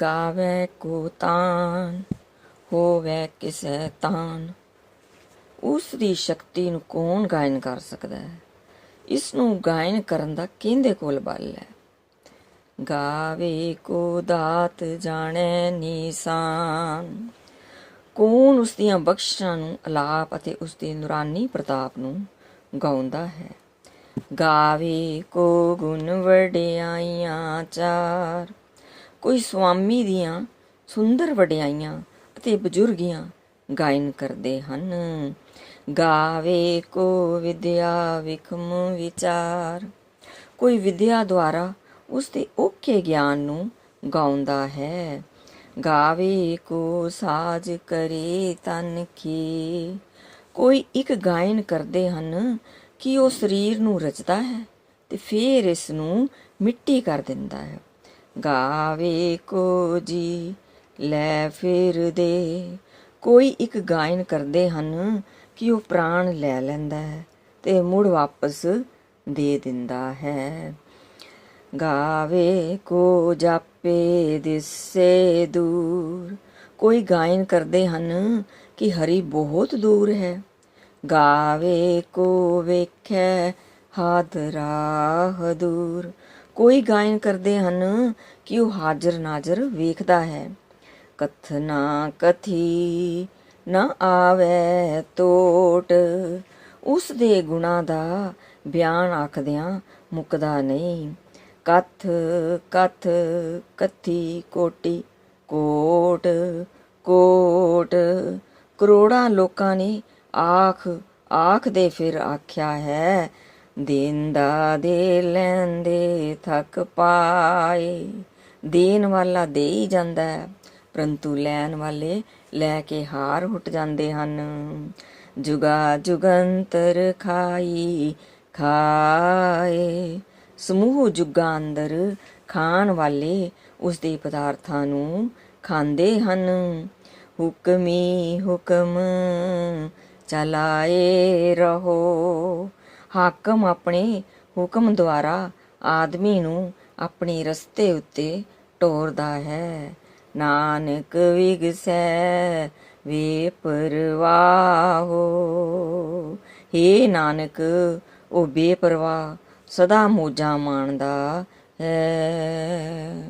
ਗਾਵੇ ਕੋ ਤਾਨ ਹੋਵੇ ਕਿਸੇ ਤਾਨ। ਉਸ ਦੀ ਸ਼ਕਤੀ ਨੂੰ ਕੌਣ ਗਾਇਨ ਕਰ ਸਕਦਾ ਹੈ? ਇਸ ਨੂੰ ਗਾਇਨ ਕਰਨ ਦਾ ਕਿਹਦੇ ਕੋਲ ਬਲ ਹੈ? ਗਾਵੇ ਕੋ ਦਾਤ ਜਾਣੇ ਨਿਸ਼ਾਨ। ਕੌਣ ਉਸ ਦੀਆਂ ਬਖਸ਼ਾਂ ਨੂੰ ਅਲਾਪ ਅਤੇ ਉਸ ਦੇ ਨੂਰਾਨੀ ਪ੍ਰਤਾਪ ਨੂੰ ਗਾਉਂਦਾ ਹੈ? ਗਾਵੇ ਕੋ ਗੁਣ ਵਡਿਆਈਆਂ ਚਾਰ। ਕੋਈ ਸੁਆਮੀ ਦੀਆਂ ਸੁੰਦਰ ਵਡਿਆਈਆਂ ਅਤੇ ਬਜ਼ੁਰਗੀਆਂ ਗਾਇਨ ਕਰਦੇ ਹਨ। ਗਾਵੇ ਕੋ ਵਿਦਿਆ ਵਿਖਮ ਵਿਚਾਰ। ਕੋਈ ਵਿਦਿਆ ਦੁਆਰਾ ਉਸ ਦੇ ਔਖੇ ਗਿਆਨ ਨੂੰ ਗਾਉਂਦਾ ਹੈ। ਗਾਵੇ ਕੋ ਸਾਜ ਕਰੇ ਤਨ ਕੀ। ਕੋਈ ਇੱਕ ਗਾਇਨ ਕਰਦੇ ਹਨ ਕਿ ਉਹ ਸਰੀਰ ਨੂੰ ਰਚਦਾ ਹੈ ਤੇ ਫਿਰ ਇਸ ਨੂੰ ਮਿੱਟੀ ਕਰ ਦਿੰਦਾ ਹੈ। ਗਾਵੇ ਕੋ ਜੀ, ਲੈ ਫਿਰ ਕੋਈ ਇੱਕ ਗਾਇਨ ਕਰਦੇ ਹਨ ਕਿ ਉਹ ਪ੍ਰਾਣ ਲੈ ਲੈਂਦਾ ਹੈ ਤੇ ਮੁੜ ਵਾਪਸ ਦੇ ਦਿੰਦਾ ਹੈ। ਗਾਵੇ ਕੋ ਜਾਪੇ ਦਿਸੇ ਦੂਰ। ਕੋਈ ਗਾਇਨ ਕਰਦੇ ਹਨ ਕਿ ਹਰੀ ਬਹੁਤ ਦੂਰ ਹੈ। ਗਾਵੇ ਕੋ ਵੇਖੈ ਹਾਦਰਾ ਹਦੂਰ ਕੋਈ ਗਾਇਨ ਕਰਦੇ ਹਨ ਕਿ ਉਹ ਹਾਜ਼ਰ ਨਾਜ਼ਰ ਵੇਖਦਾ ਹੈ। ਕਥਨਾ ਕਥੀ ਨਾ ਆਵੇ ਟੋਟ ਉਸ ਦੇ ਗੁਣਾ ਦਾ ਬਿਆਨ ਆਖਦਿਆਂ ਮੁੱਕਦਾ ਨਹੀਂ। ਕਥ ਕਥ, ਕਥੀ, ਕੋਟੀ, ਕੋਟ ਕੋਟ। ਕਰੋੜਾਂ ਲੋਕਾਂ ਨੇ ਆਖ ਆਖ ਦੇ ਫਿਰ ਆਖਿਆ ਹੈ ਦੇਂਦਾ ਦੇ ਲੈਂਦੇ ਥੱਕ ਪਾਏ। ਦੇਣ ਵਾਲਾ ਦੇ ਹੀ ਜਾਂਦਾ ਹੈ, ਪਰੰਤੂ ਲੈਣ ਵਾਲੇ ਲੈ ਕੇ ਹਾਰ ਹੁੱਟ ਜਾਂਦੇ ਹਨ। ਜੁਗਾ ਜੁਗੰਤਰ ਖਾਈ, ਖਾਏ। ਸਮੂਹ ਜੁਗਾ ਅੰਦਰ ਖਾਣ ਵਾਲੇ ਉਸ ਦੇ ਪਦਾਰਥਾਂ ਨੂੰ ਖਾਂਦੇ ਹਨ। ਹੁਕਮੀ ਹੁਕਮ ਚਲਾਏ ਰਹੋ। ਹਾਕਮ ਆਪਣੇ ਹੁਕਮ ਦੁਆਰਾ ਆਦਮੀ ਨੂੰ ਆਪਣੇ ਰਸਤੇ ਉੱਤੇ ਟੋਰਦਾ ਹੈ। ਨਾਨਕ ਵਿਗਸੈ, ਵੇ ਪਰਵਾਹੋ। ਹੇ ਨਾਨਕ ਉਹ ਬੇਪਰਵਾਹ, ਸਦਾ ਮੋਜਾਂ ਮਾਣਦਾ ਹੈ।